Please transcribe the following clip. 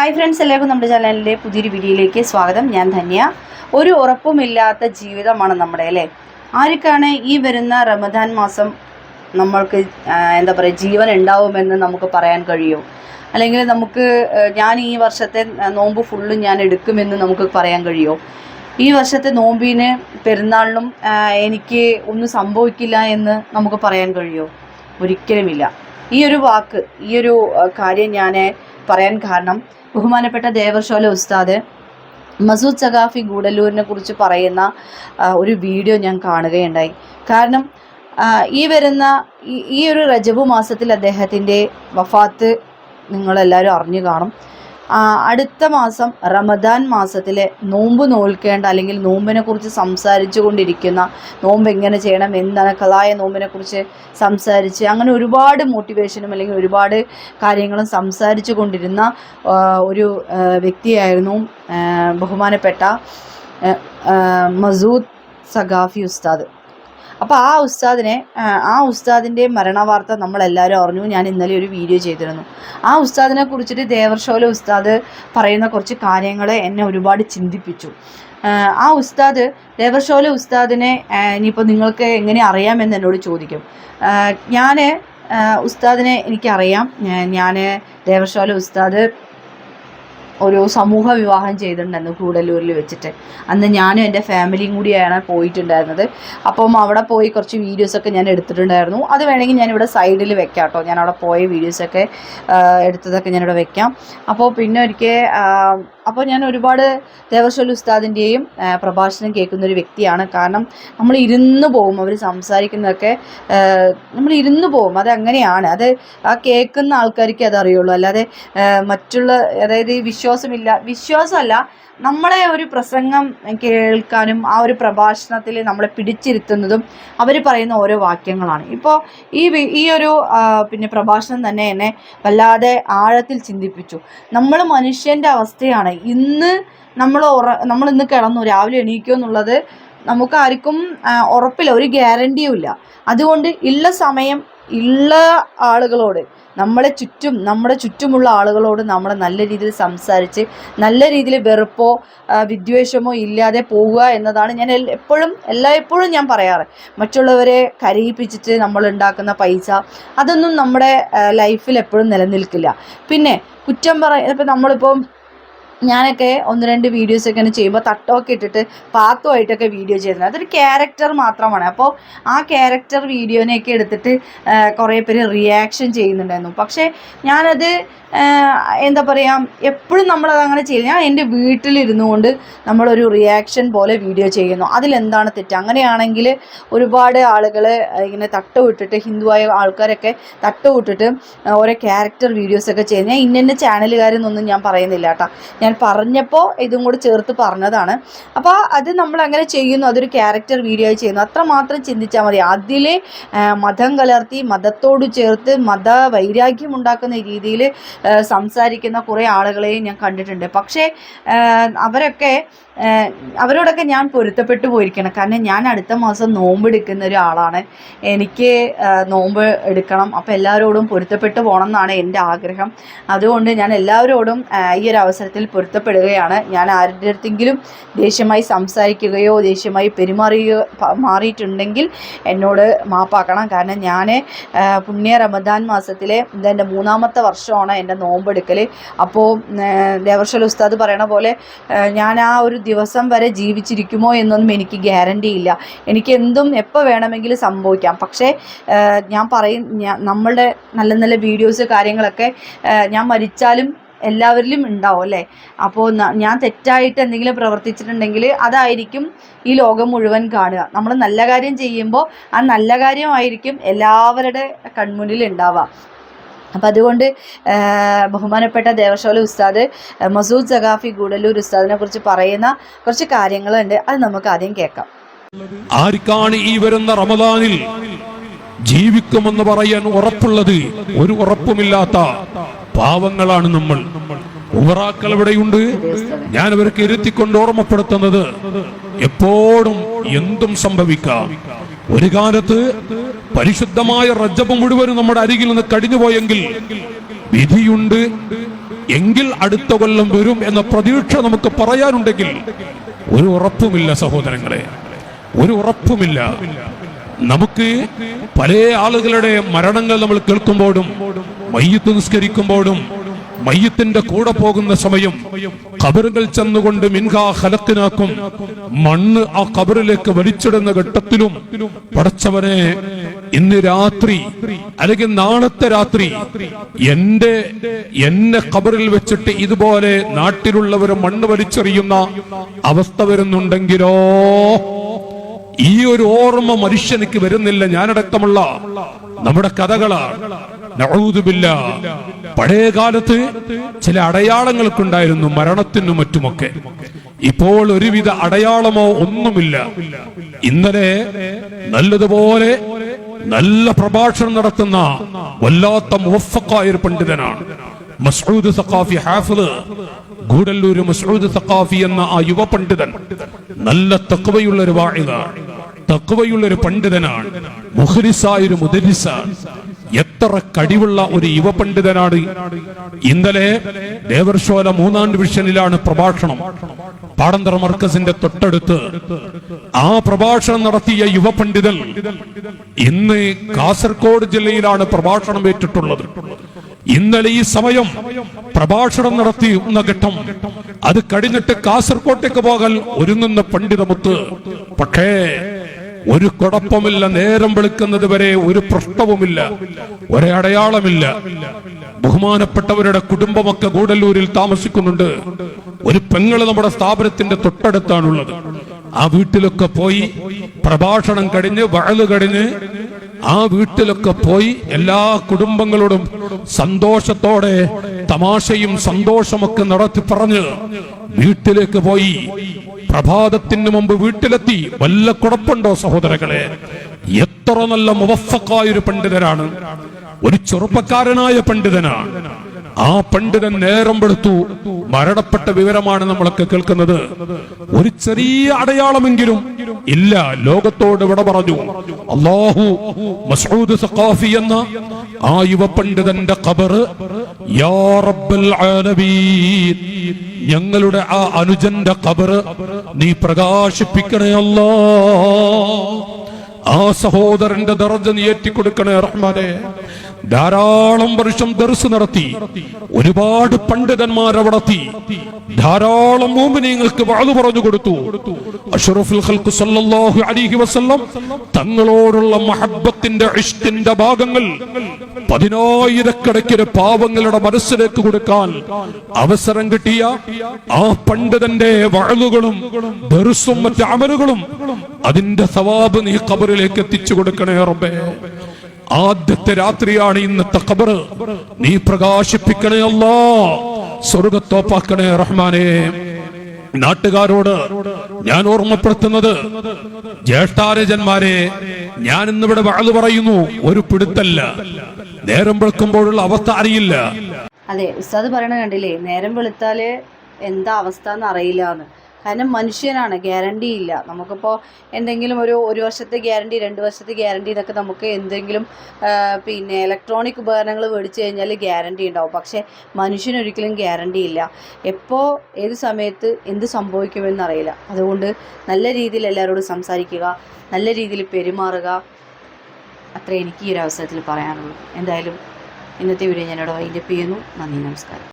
Hi friends എല്ലാവർക്കും നമ്മുടെ ചാനലിന്റെ പുതിയൊരു വീഡിയോയിലേക്ക് സ്വാഗതം. ഞാൻ ധന്യ. ഒരു ഉറപ്പുമില്ലാത്ത ജീവിതമാണ് നമ്മുടെ അല്ലേ? ആർക്കാണ് ഈ വരുന്ന റമദാൻ മാസം നമ്മൾക്ക് എന്താ പറയുക ജീവൻ ഉണ്ടാവുമെന്ന് നമുക്ക് പറയാൻ കഴിയും? അല്ലെങ്കിൽ നമുക്ക് ഞാൻ ഈ വർഷത്തെ നോമ്പ് ഫുള്ളും ഞാൻ എടുക്കുമെന്ന് നമുക്ക് പറയാൻ കഴിയുമോ ഈ വർഷത്തെ നോമ്പിന് പെരുന്നാളിനും എനിക്ക് ഒന്നും സംഭവിക്കില്ല എന്ന് നമുക്ക് പറയാൻ കഴിയുമോ ഒരിക്കലുമില്ല. ഈ ഒരു വാക്ക് ഈ ഒരു കാര്യം ഞാൻ പറയാൻ കാരണം ബഹുമാനപ്പെട്ട ദേവർഷോല ഉസ്താദ് മസൂദ് സഖാഫി ഗൂഡല്ലൂരിനെ കുറിച്ച് പറയുന്ന ഒരു വീഡിയോ ഞാൻ കാണുകയുണ്ടായി. കാരണം ഈ വരുന്ന ഈ- ഒരു റജബു മാസത്തിൽ അദ്ദേഹത്തിന്റെ വഫാത്ത് നിങ്ങളെല്ലാവരും അറിഞ്ഞു കാണും. അടുത്ത മാസം റമദാൻ മാസത്തിലെ നോമ്പ് നോൽക്കേണ്ട അല്ലെങ്കിൽ നോമ്പിനെ കുറിച്ച് സംസാരിച്ചു കൊണ്ടിരിക്കുന്ന നോമ്പ് എങ്ങനെ ചെയ്യണം എന്താണ് കലായ നോമ്പിനെ കുറിച്ച് സംസാരിച്ച് അങ്ങനെ ഒരുപാട് മോട്ടിവേഷനും അല്ലെങ്കിൽ ഒരുപാട് കാര്യങ്ങളും സംസാരിച്ചു കൊണ്ടിരുന്ന ഒരു വ്യക്തിയായിരുന്നു ബഹുമാനപ്പെട്ട മസൂദ് സഖാഫി ഉസ്താദ്. അപ്പോൾ ആ ഉസ്താദിനെ ആ, ഉസ്താദിന്റെ മരണവാർത്ത നമ്മളെല്ലാവരും അറിഞ്ഞു. ഞാൻ ഇന്നലെ ഒരു വീഡിയോ ചെയ്തിരുന്നു. ആ ഉസ്താദിനെ കുറിച്ചിട്ട് ദേവർഷോല ഉസ്താദ് പറയുന്ന കുറച്ച് കാര്യങ്ങൾ എന്നെ ഒരുപാട് ചിന്തിപ്പിച്ചു. ആ, ഉസ്താദ് ദേവർഷോല ഉസ്താദിനെ ഇനിയിപ്പോൾ നിങ്ങൾക്ക് എങ്ങനെ അറിയാമെന്ന് എന്നോട് ചോദിക്കും. ഞാൻ ഉസ്താദിനെ എനിക്കറിയാം. ഞാൻ ദേവർഷോല ഉസ്താദ് ഒരു സമൂഹ വിവാഹം ചെയ്തിട്ടുണ്ടായിരുന്നു കൂടല്ലൂരിൽ വെച്ചിട്ട്. അന്ന് ഞാനും എന്റെ ഫാമിലിയും കൂടിയാണ് പോയിട്ടുണ്ടായിരുന്നത്. അപ്പം അവിടെ പോയി കുറച്ച് വീഡിയോസൊക്കെ ഞാൻ എടുത്തിട്ടുണ്ടായിരുന്നു. അത് വേണമെങ്കിൽ ഞാനിവിടെ സൈഡിൽ വെക്കാം കേട്ടോ. ഞാൻ അവിടെ പോയ വീഡിയോസൊക്കെ എടുത്തതൊക്കെ ഞാനിവിടെ വെക്കാം. അപ്പോൾ പിന്നെ ഒരിക്കൽ അപ്പോൾ ഞാൻ ഒരുപാട് ദേവസ്വൽ ഉസ്താദിന്റെയും പ്രഭാഷണം കേൾക്കുന്ന ഒരു വ്യക്തിയാണ്. കാരണം നമ്മൾ ഇരുന്ന് പോകും അവർ സംസാരിക്കുന്നതൊക്കെ നമ്മൾ ഇരുന്ന് പോകും. അത് അങ്ങനെയാണ്. അത് ആ കേൾക്കുന്ന ആൾക്കാർക്ക് അതറിയുള്ളൂ. അല്ലാതെ മറ്റുള്ള അതായത് ഈ വിശ്വാസമില്ല. വിശ്വാസമല്ല നമ്മളെ ഒരു പ്രസംഗം കേൾക്കാനും ആ ഒരു പ്രഭാഷണത്തിൽ നമ്മളെ പിടിച്ചിരുത്തുന്നതും അവർ പറയുന്ന ഓരോ വാക്യങ്ങളാണ്. ഇപ്പോൾ ഈ ഈ ഒരു പിന്നെ പ്രഭാഷണം തന്നെ എന്നെ വല്ലാതെ ആഴത്തിൽ ചിന്തിപ്പിച്ചു. നമ്മൾ മനുഷ്യന്റെ അവസ്ഥയാണ്. ഇന്ന് നമ്മൾ ഉറ നമ്മൾ ഇന്ന് കിടന്നു രാവിലെ എണീക്കുമോ എന്നുള്ളത് നമുക്ക് ആർക്കും ഉറപ്പില്ല. ഒരു ഗ്യാരണ്ടിയും ഇല്ല അതുകൊണ്ട് ഉള്ള സമയം ഉള്ള ആളുകളോട് നമ്മളെ ചുറ്റും നമ്മുടെ ചുറ്റുമുള്ള ആളുകളോട് നമ്മൾ നല്ല രീതിയിൽ സംസാരിച്ച് നല്ല രീതിയിൽ വെറുപ്പോ വിദ്വേഷമോ ഇല്ലാതെ പോവുക എന്നതാണ് ഞാൻ എപ്പോഴും എല്ലായ്പ്പോഴും ഞാൻ പറയാറ്. മറ്റുള്ളവരെ കരയിപ്പിച്ചിട്ട് നമ്മൾ ഉണ്ടാക്കുന്ന പൈസ അതൊന്നും നമ്മുടെ ലൈഫിൽ എപ്പോഴും നിലനിൽക്കില്ല. പിന്നെ കുറ്റം പറ ഇപ്പം നമ്മളിപ്പം ഞാനൊക്കെ ഒന്ന് രണ്ട് വീഡിയോസ് ഒക്കെ ചെയ്യുമ്പോൾ തട്ടമൊക്കെ ഇട്ടിട്ട് പാത്തുമായിട്ടൊക്കെ വീഡിയോ ചെയ്യുന്നത്. അതൊരു ക്യാരക്ടർ മാത്രമാണ്. അപ്പോൾ ആ ക്യാരക്ടർ വീഡിയോനെയൊക്കെ എടുത്തിട്ട് കുറേ പേര് റിയാക്ഷൻ ചെയ്യുന്നുണ്ടായിരുന്നു. പക്ഷേ ഞാനത് എന്താ പറയുക എപ്പോഴും നമ്മളത് അങ്ങനെ ചെയ്യില്ല ഞാൻ എന്റെ വീട്ടിലിരുന്നു കൊണ്ട് നമ്മളൊരു റിയാക്ഷൻ പോലെ വീഡിയോ ചെയ്യുന്നു. അതിലെന്താണ് തെറ്റ്? അങ്ങനെയാണെങ്കിൽ ഒരുപാട് ആളുകൾ ഇങ്ങനെ തട്ട് വിട്ടിട്ട് ഹിന്ദുവായ ആൾക്കാരൊക്കെ തട്ട് വിട്ടിട്ട് ഓരോ ക്യാരക്ടർ വീഡിയോസൊക്കെ ചെയ്യുന്നത് ഞാൻ ഇന്ന ചാനലുകാരെന്നൊന്നും ഞാൻ പറയുന്നില്ല കേട്ടോ. ഞാൻ പറഞ്ഞപ്പോൾ ഇതും കൂടി ചേർത്ത് പറഞ്ഞതാണ്. അപ്പോൾ അത് നമ്മൾ അങ്ങനെ ചെയ്യുന്നു. അതൊരു ക്യാരക്ടർ വീഡിയോ ചെയ്യുന്നു. അത്രമാത്രം ചിന്തിച്ചാൽ മതി. അതിൽ മതം കലർത്തി മതത്തോട് ചേർത്ത് മത വൈരാഗ്യം ഉണ്ടാക്കുന്ന രീതിയിൽ സംസാരിക്കുന്ന കുറേ ആളുകളെയും ഞാൻ കണ്ടിട്ടുണ്ട്. പക്ഷേ അവരൊക്കെ അവരോടൊക്കെ ഞാൻ പൊരുത്തപ്പെട്ടു പോയിരിക്കണം. കാരണം ഞാൻ അടുത്ത മാസം നോമ്പ് എടുക്കുന്ന ഒരാളാണ്. എനിക്ക് നോമ്പ് എടുക്കണം. അപ്പോൾ എല്ലാവരോടും പൊരുത്തപ്പെട്ടു പോകണം എന്നാണ് എന്റെ ആഗ്രഹം. അതുകൊണ്ട് ഞാൻ എല്ലാവരോടും ഈ ഒരു അവസരത്തിൽ പൊരുത്തപ്പെടുകയാണ്. ഞാൻ ആരുടെ അടുത്തെങ്കിലും ദേഷ്യമായി സംസാരിക്കുകയോ ദേഷ്യമായി പെരുമാറുകയോ മാറിയിട്ടുണ്ടെങ്കിൽ എന്നോട് മാപ്പാക്കണം. കാരണം ഞാൻ പുണ്യ റമദാൻ മാസത്തിലെ ഇതെന്റെ മൂന്നാമത്തെ വർഷമാണ് എന്റെ നോമ്പെടുക്കൽ അപ്പോൾ ദേവർഷൽ ഉസ്താദ് പറയണ പോലെ ഞാൻ ആ ഒരു ദിവസം വരെ ജീവിച്ചിരിക്കുമോ എന്നൊന്നും എനിക്ക് ഗ്യാരണ്ടി ഇല്ല. എനിക്ക് എന്തും എപ്പോൾ വേണമെങ്കിലും സംഭവിക്കാം. പക്ഷേ ഞാൻ പറയും നമ്മളുടെ നല്ല നല്ല വീഡിയോസ് കാര്യങ്ങളൊക്കെ ഞാൻ മരിച്ചാലും എല്ലാവരിലും ഉണ്ടാവും അല്ലേ? അപ്പോൾ ഞാൻ തെറ്റായിട്ട് എന്തെങ്കിലും പ്രവർത്തിച്ചിട്ടുണ്ടെങ്കിൽ അതായിരിക്കും ഈ ലോകം മുഴുവൻ കാണുക. നമ്മൾ നല്ല കാര്യം ചെയ്യുമ്പോൾ ആ നല്ല കാര്യമായിരിക്കും എല്ലാവരുടെ കൺമുന്നിൽ ഉണ്ടാവുക. അപ്പം അതുകൊണ്ട് ബഹുമാനപ്പെട്ട ദേവശോല ഉസ്താദ് മസൂദ് സഖാഫി ഗൂഡല്ലൂർ ഉസ്താദിനെ കുറിച്ച് പറയുന്ന കുറച്ച് കാര്യങ്ങളുണ്ട്. അത് നമുക്ക് ആദ്യം കേൾക്കാം. ആർക്കാണ് ഈ വരുന്ന റമദാനിൽ ജീവിക്കുമെന്ന് പറയാൻ ഉറപ്പുള്ളത്? ഒരു ഉറപ്പുമില്ലാത്ത പാവങ്ങളാണ് നമ്മൾ. ഉറാക്കൾ ഇവിടെയുണ്ട്. ഞാൻ അവർക്ക് ഇരുത്തിക്കൊണ്ട് ഓർമ്മപ്പെടുത്തുന്നത്. എപ്പോഴും എന്തും സംഭവിക്കാം. ഒരു കാലത്ത് പരിശുദ്ധമായ റജ്ജബ് മുഴുവനും നമ്മുടെ അരികിൽ നിന്ന് കടിഞ്ഞുപോയെങ്കിൽ വിധിയുണ്ട്. എങ്കിൽ അടുത്ത കൊല്ലം വരും എന്ന പ്രതീക്ഷ നമുക്ക് പറയാനുണ്ടെങ്കിൽ ഒരു ഉറപ്പുമില്ല സഹോദരങ്ങളെ ഒരു ഉറപ്പുമില്ല. നമുക്ക് പല ആളുകളുടെ മരണങ്ങൾ നമ്മൾ കേൾക്കുമ്പോഴും മയ്യത്ത് നിസ്കരിക്കുമ്പോഴും മയ്യത്തിന്റെ കൂടെ പോകുന്ന സമയം കബറുകൾ ചെന്നുകൊണ്ട് മിൻഹാ ഹലക്കിനാക്കും മണ്ണ് ആ കബറിലേക്ക് വലിച്ചിടുന്ന ഘട്ടത്തിലും പടച്ചവനെ ഇന്ന് രാത്രി അല്ലെങ്കിൽ നാളത്തെ രാത്രി എന്റെ എന്നെ കബറിൽ വെച്ചിട്ട് ഇതുപോലെ നാട്ടിലുള്ളവർ മണ്ണ് വലിച്ചെറിയുന്ന അവസ്ഥ വരുന്നുണ്ടെങ്കിലോ? ഈ ഒരു ഓർമ്മ മനുഷ്യനിക്ക് വരുന്നില്ല ഞാനടക്കമുള്ള നമ്മുടെ കഥകളാണ്. നഊദുബില്ല പഴയ കാലത്ത് ചില അടയാളങ്ങൾക്കുണ്ടായിരുന്നു മരണത്തിനും മറ്റുമൊക്കെ. ഇപ്പോൾ ഒരുവിധ അടയാളമോ ഒന്നുമില്ല. ഇന്നലെ നല്ലതുപോലെ നല്ല പ്രഭാഷണം നടത്തുന്ന വല്ലാത്ത മുഫക്കായ ഒരു പണ്ഡിതനാണ്. മസ്ഊദ് സഖാഫി ഹാഫിൾ. ഗൂഡല്ലൂര് മസ്ഊദ് സഖാഫി എന്ന ആ യുവ പണ്ഡിതൻ നല്ല തക്കവയുള്ള ഒരു വാഴിതാണ് തക്കവയുള്ള ഒരു പണ്ഡിതനാണ്. മുഹരിസായ ഒരു മുദരിസാണ് എത്ര കടിവുള്ള ഒരു യുവ പണ്ഡിതനാണ്. ഇന്നലെ ദേവർശോല മൂന്നാം ഡിവിഷനിലാണ് പ്രഭാഷണം. പാടന്തറ മർക്കസിന്റെ തൊട്ടടുത്ത് ആ പ്രഭാഷണം നടത്തിയ യുവ പണ്ഡിതൻ ഇന്ന് കാസർഗോഡ് ജില്ലയിലാണ് പ്രഭാഷണം ഏറ്റിട്ടുള്ളത്. ഇന്നലെ ഈ സമയം പ്രഭാഷണം നടത്തി ഘട്ടം. അത് കഴിഞ്ഞിട്ട് കാസർകോട്ടേക്ക് പോകാൻ ഒരുങ്ങുന്ന പണ്ഡിതമുത്ത്. പക്ഷേ ഒരു കുഴപ്പമില്ല. നേരം വെളുക്കുന്നത് വരെ ഒരു പ്രശ്നവുമില്ല. ഒരടയാളമില്ല ബഹുമാനപ്പെട്ടവരുടെ കുടുംബമൊക്കെ ഗൂഡല്ലൂരിൽ താമസിക്കുന്നുണ്ട്. ഒരു പെങ്ങൾ നമ്മുടെ സ്ഥാപനത്തിന്റെ തൊട്ടടുത്താണുള്ളത്. ആ വീട്ടിലൊക്കെ പോയി പ്രഭാഷണം കഴിഞ്ഞ് വഴൽ കഴിഞ്ഞ് ആ വീട്ടിലൊക്കെ പോയി എല്ലാ കുടുംബങ്ങളോടും സന്തോഷത്തോടെ തമാശയും സന്തോഷമൊക്കെ നടത്തി പറഞ്ഞ് വീട്ടിലേക്ക് പോയി. പ്രഭാതത്തിന് മുമ്പ് വീട്ടിലെത്തി. വല്ല കുഴപ്പമുണ്ടോ സഹോദരങ്ങളെ? എത്ര നല്ല മുവഫക്കായ ഒരു പണ്ഡിതനാണ്. ഒരു ചെറുപ്പക്കാരനായ പണ്ഡിതനാണ്. ആ പണ്ഡിതൻ നേരം വെളുത്തു. മരണപ്പെട്ട വിവരമാണ് നമ്മളൊക്കെ കേൾക്കുന്നത്. ഒരു ചെറിയ അടയാളമെങ്കിലും ഇല്ല. ലോകത്തോട് വിട പറഞ്ഞു. അള്ളാഹു മസൂദ് സഖാഫി എന്ന ആ യുവ പണ്ഡിതന്റെ ഖബറ് യാ റബ്ബൽ ആലമീൻ ഞങ്ങളുടെ ആ അനുജന്റെ ഖബറ് നീ പ്രകാശിപ്പിക്കണേ അല്ലാ. ആ സഹോദരന്റെ ദർജ നീ ഏറ്റിക്കൊടുക്കണേ റഹ്മാനെ. ധാരാളം വർഷം ദർസ് നടത്തി. ഒരുപാട് പണ്ഡിതന്മാർ അവിടെ ധാരാളം മോമിനിയങ്ങൾക്ക് വാഴു പറഞ്ഞു കൊടുത്തു. അഷ്റഫുൽ ഖൽഖ് സല്ലല്ലാഹു അലൈഹി വസല്ലം തങ്ങളോടുള്ള മഹബ്ബത്തിന്റെ ഇഷ്ടിന്റെ ഭാഗങ്ങൾ പതിനായിരക്കണക്കിന് പാവങ്ങളുടെ മനസ്സിലേക്ക് കൊടുക്കാൻ അവസരം കിട്ടിയ ആ പണ്ഡിതന്റെ വഴലുകളും ദർസും മറ്റ് അമലുകളും അതിന്റെ സവാബ് നീ കബറിലേക്ക് എത്തിച്ചു കൊടുക്കണേ റബ്ബേ. ആദ്യത്തെ രാത്രിയാണ് ഇന്നത്തെ ഖബറ്. നീ പ്രകാശിപ്പിക്കണേ അല്ലാ. സ്വർഗത്തോപ്പാക്കണേ റഹ്മാനെ. നാട്ടുകാരോട് ഞാൻ ഓർമ്മപ്പെടുത്തുന്നത് ജ്യേഷ്ഠാരജന്മാരെ ഞാൻ ഇന്നിവിടെ വാഴ് പറയുന്നു ഒരു പിടുത്തല്ല. നേരം വെളുക്കുമ്പോഴുള്ള അവസ്ഥ അറിയില്ല. അതെ ഉസ്താദ് പറയണ കണ്ടില്ലേ നേരം വെളുത്താൽ എന്താ അവസ്ഥ എന്ന് അറിയില്ല കാരണം മനുഷ്യനാണ് ഗ്യാരണ്ടി ഇല്ല. നമുക്കിപ്പോൾ എന്തെങ്കിലും ഒരു ഒരു വർഷത്തെ ഗ്യാരണ്ടി രണ്ട് വർഷത്തെ ഗ്യാരണ്ടി എന്നൊക്കെ നമുക്ക് എന്തെങ്കിലും പിന്നെ ഇലക്ട്രോണിക് ഉപകരണങ്ങൾ മേടിച്ചു കഴിഞ്ഞാൽ ഗ്യാരണ്ടി ഉണ്ടാവും. പക്ഷേ മനുഷ്യനൊരിക്കലും ഗ്യാരണ്ടി ഇല്ല. എപ്പോൾ ഏത് സമയത്ത് എന്ത് സംഭവിക്കുമെന്നറിയില്ല അതുകൊണ്ട് നല്ല രീതിയിൽ എല്ലാവരോടും സംസാരിക്കുക നല്ല രീതിയിൽ പെരുമാറുക. അത്ര എനിക്ക് ഈ ഒരു അവസരത്തിൽ പറയാനുള്ളൂ. എന്തായാലും ഇന്നത്തെ വീഡിയോ ഞാനിവിടെ വൈൻഡപ്പ് ചെയ്യുന്നു. നന്ദി നമസ്കാരം.